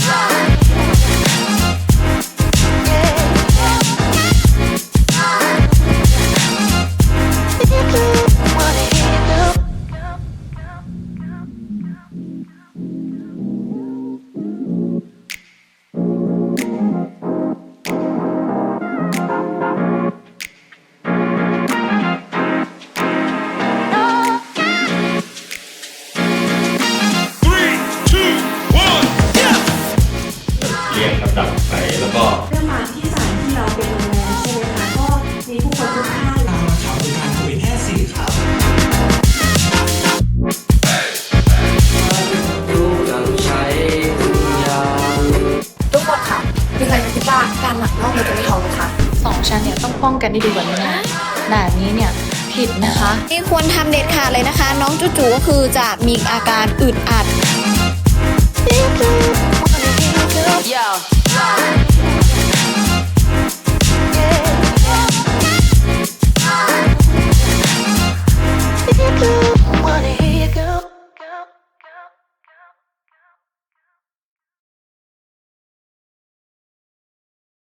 fly. แล้วก็เรื่องมาที่สานที่เราเป็นโรงแรมใช่ไหมคะก็มีผู้คนทุกท่านตามข่าวหรือการคุยแค่สี่ครับทุกคนคะมีใครคิดว่าการลัอกเราจะไม่ท้องนคะสองชั้นเนี่ยต้องป้องกันได้ดีกว่านี้นะแบบนี้เนี่ยผิดนะคะนี่ควรทำเด็ดขาดเลยนะคะ น้องจู่ๆก็คือจะมีอาการอึดอัด